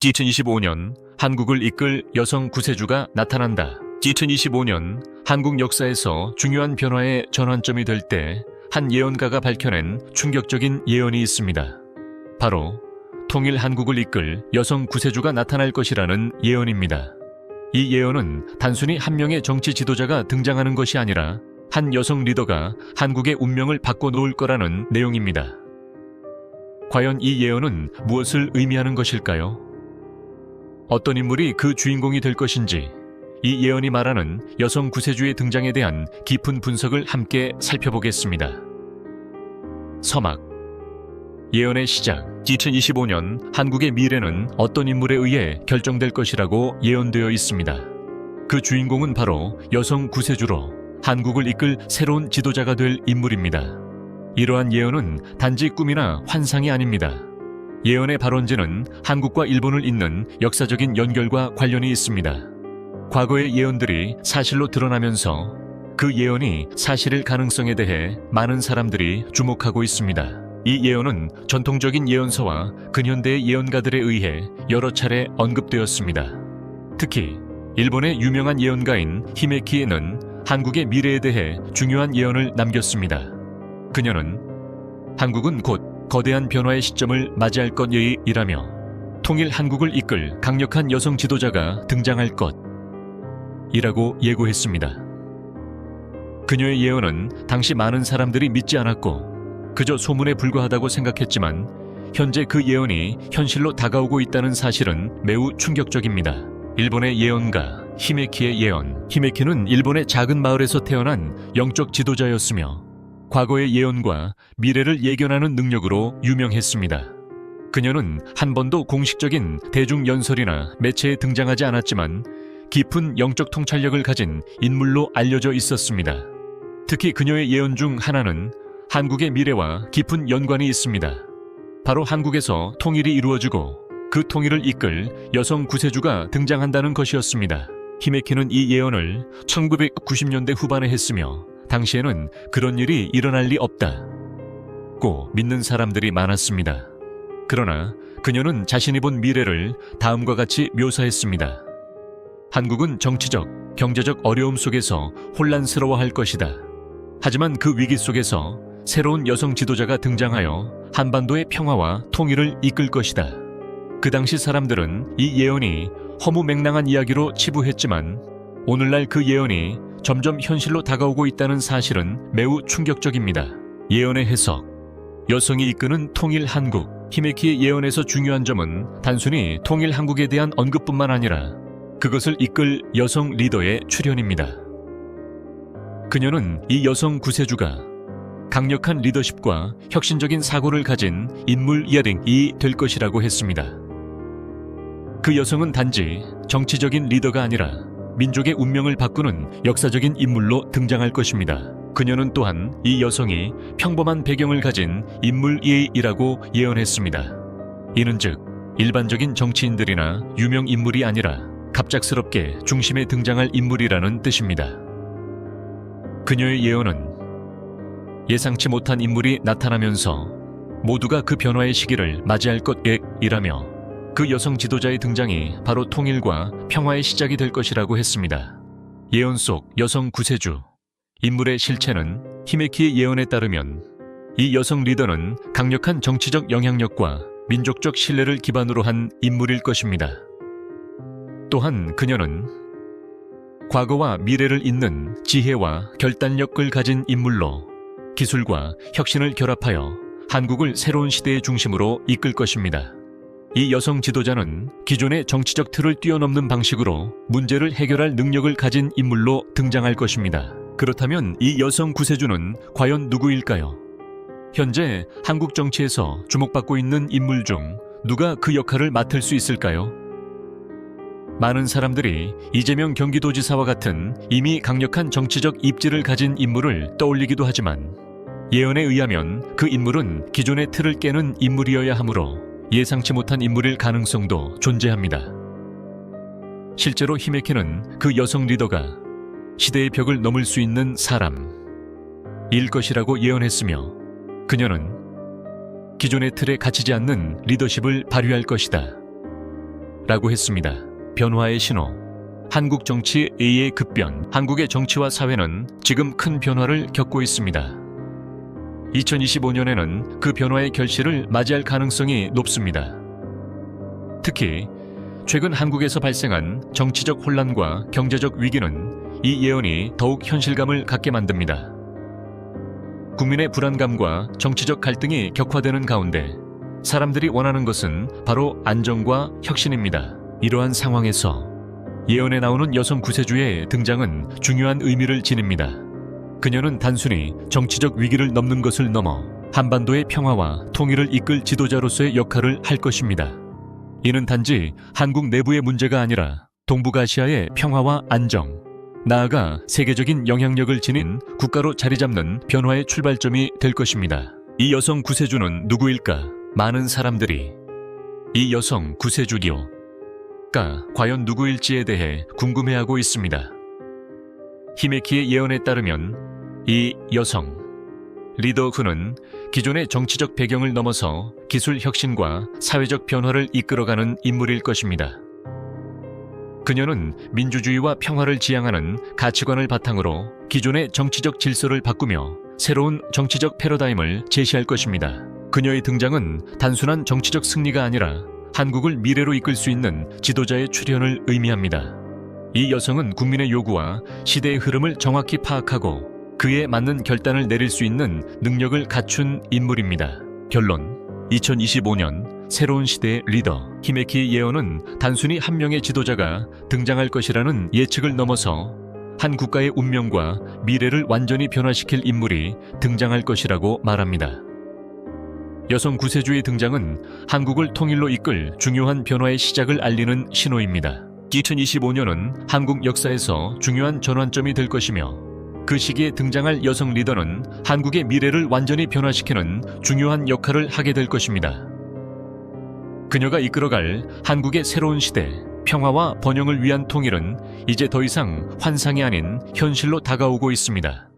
2025년 한국을 이끌 여성 구세주가 나타난다. 2025년 한국 역사에서 중요한 변화의 전환점이 될 때 한 예언가가 밝혀낸 충격적인 예언이 있습니다. 바로 통일 한국을 이끌 여성 구세주가 나타날 것이라는 예언입니다. 이 예언은 단순히 한 명의 정치 지도자가 등장하는 것이 아니라 한 여성 리더가 한국의 운명을 바꿔놓을 거라는 내용입니다. 과연 이 예언은 무엇을 의미하는 것일까요? 어떤 인물이 그 주인공이 될 것인지 이 예언이 말하는 여성 구세주의 등장에 대한 깊은 분석을 함께 살펴보겠습니다. 서막 예언의 시작 2025년 한국의 미래는 어떤 인물에 의해 결정될 것이라고 예언되어 있습니다. 그 주인공은 바로 여성 구세주로 한국을 이끌 새로운 지도자가 될 인물입니다. 이러한 예언은 단지 꿈이나 환상이 아닙니다. 예언의 발원지는 한국과 일본을 잇는 역사적인 연결과 관련이 있습니다. 과거의 예언들이 사실로 드러나면서 그 예언이 사실일 가능성에 대해 많은 사람들이 주목하고 있습니다. 이 예언은 전통적인 예언서와 근현대의 예언가들에 의해 여러 차례 언급되었습니다. 특히 일본의 유명한 예언가인 히메키에는 한국의 미래에 대해 중요한 예언을 남겼습니다. 그녀는 한국은 곧 거대한 변화의 시점을 맞이할 것이라며 통일 한국을 이끌 강력한 여성 지도자가 등장할 것이라고 예고했습니다. 그녀의 예언은 당시 많은 사람들이 믿지 않았고 그저 소문에 불과하다고 생각했지만 현재 그 예언이 현실로 다가오고 있다는 사실은 매우 충격적입니다. 일본의 예언가 히메키의 예언. 히메키는 일본의 작은 마을에서 태어난 영적 지도자였으며 과거의 예언과 미래를 예견하는 능력으로 유명했습니다. 그녀는 한 번도 공식적인 대중 연설이나 매체에 등장하지 않았지만 깊은 영적 통찰력을 가진 인물로 알려져 있었습니다. 특히 그녀의 예언 중 하나는 한국의 미래와 깊은 연관이 있습니다. 바로 한국에서 통일이 이루어지고 그 통일을 이끌 여성 구세주가 등장한다는 것이었습니다. 히메키는 이 예언을 1990년대 후반에 했으며 당시에는 그런 일이 일어날 리 없다. 고 믿는 사람들이 많았습니다. 그러나 그녀는 자신이 본 미래를 다음과 같이 묘사했습니다. 한국은 정치적, 경제적 어려움 속에서 혼란스러워할 것이다. 하지만 그 위기 속에서 새로운 여성 지도자가 등장하여 한반도의 평화와 통일을 이끌 것이다. 그 당시 사람들은 이 예언이 허무맹랑한 이야기로 치부했지만 오늘날 그 예언이 점점 현실로 다가오고 있다는 사실은 매우 충격적입니다. 예언의 해석 여성이 이끄는 통일 한국 히메키의 예언에서 중요한 점은 단순히 통일 한국에 대한 언급뿐만 아니라 그것을 이끌 여성 리더의 출현입니다. 그녀는 이 여성 구세주가 강력한 리더십과 혁신적인 사고를 가진 인물 이야링이 될 것이라고 했습니다. 그 여성은 단지 정치적인 리더가 아니라 민족의 운명을 바꾸는 역사적인 인물로 등장할 것입니다. 그녀는 또한 이 여성이 평범한 배경을 가진 인물이라고 예언했습니다. 이는즉 일반적인 정치인들이나 유명 인물이 아니라 갑작스럽게 중심에 등장할 인물이라는 뜻입니다. 그녀의 예언은 예상치 못한 인물이 나타나면서 모두가 그 변화의 시기를 맞이할 것이라며 그 여성 지도자의 등장이 바로 통일과 평화의 시작이 될 것이라고 했습니다. 예언 속 여성 구세주 인물의 실체는 히메키의 예언에 따르면 이 여성 리더는 강력한 정치적 영향력과 민족적 신뢰를 기반으로 한 인물일 것입니다. 또한 그녀는 과거와 미래를 잇는 지혜와 결단력을 가진 인물로 기술과 혁신을 결합하여 한국을 새로운 시대의 중심으로 이끌 것입니다. 이 여성 지도자는 기존의 정치적 틀을 뛰어넘는 방식으로 문제를 해결할 능력을 가진 인물로 등장할 것입니다. 그렇다면 이 여성 구세주는 과연 누구일까요? 현재 한국 정치에서 주목받고 있는 인물 중 누가 그 역할을 맡을 수 있을까요? 많은 사람들이 이재명 경기도지사와 같은 이미 강력한 정치적 입지를 가진 인물을 떠올리기도 하지만 예언에 의하면 그 인물은 기존의 틀을 깨는 인물이어야 하므로 예상치 못한 인물일 가능성도 존재합니다. 실제로 히메케는 그 여성 리더가 시대의 벽을 넘을 수 있는 사람, 일 것이라고 예언했으며 그녀는 기존의 틀에 갇히지 않는 리더십을 발휘할 것이다. 라고 했습니다. 변화의 신호. 한국 정치 A의 급변. 한국의 정치와 사회는 지금 큰 변화를 겪고 있습니다. 2025년에는 그 변화의 결실을 맞이할 가능성이 높습니다. 특히 최근 한국에서 발생한 정치적 혼란과 경제적 위기는 이 예언이 더욱 현실감을 갖게 만듭니다. 국민의 불안감과 정치적 갈등이 격화되는 가운데 사람들이 원하는 것은 바로 안정과 혁신입니다. 이러한 상황에서 예언에 나오는 여성 구세주의 등장은 중요한 의미를 지닙니다. 그녀는 단순히 정치적 위기를 넘는 것을 넘어 한반도의 평화와 통일을 이끌 지도자로서의 역할을 할 것입니다. 이는 단지 한국 내부의 문제가 아니라 동북아시아의 평화와 안정, 나아가 세계적인 영향력을 지닌 국가로 자리 잡는 변화의 출발점이 될 것입니다. 이 여성 구세주는 누구일까? 많은 사람들이 이 여성 구세주리오가 과연 누구일지에 대해 궁금해하고 있습니다. 히메키의 예언에 따르면 이 여성 리더 그는 기존의 정치적 배경을 넘어서 기술 혁신과 사회적 변화를 이끌어가는 인물일 것입니다. 그녀는 민주주의와 평화를 지향하는 가치관을 바탕으로 기존의 정치적 질서를 바꾸며 새로운 정치적 패러다임을 제시할 것입니다. 그녀의 등장은 단순한 정치적 승리가 아니라 한국을 미래로 이끌 수 있는 지도자의 출현을 의미합니다. 이 여성은 국민의 요구와 시대의 흐름을 정확히 파악하고 그에 맞는 결단을 내릴 수 있는 능력을 갖춘 인물입니다. 결론 2025년 새로운 시대의 리더 히메키 예언은 단순히 한 명의 지도자가 등장할 것이라는 예측을 넘어서 한 국가의 운명과 미래를 완전히 변화시킬 인물이 등장할 것이라고 말합니다. 여성 구세주의 등장은 한국을 통일로 이끌 중요한 변화의 시작을 알리는 신호입니다. 2025년은 한국 역사에서 중요한 전환점이 될 것이며 그 시기에 등장할 여성 리더는 한국의 미래를 완전히 변화시키는 중요한 역할을 하게 될 것입니다. 그녀가 이끌어갈 한국의 새로운 시대, 평화와 번영을 위한 통일은 이제 더 이상 환상이 아닌 현실로 다가오고 있습니다.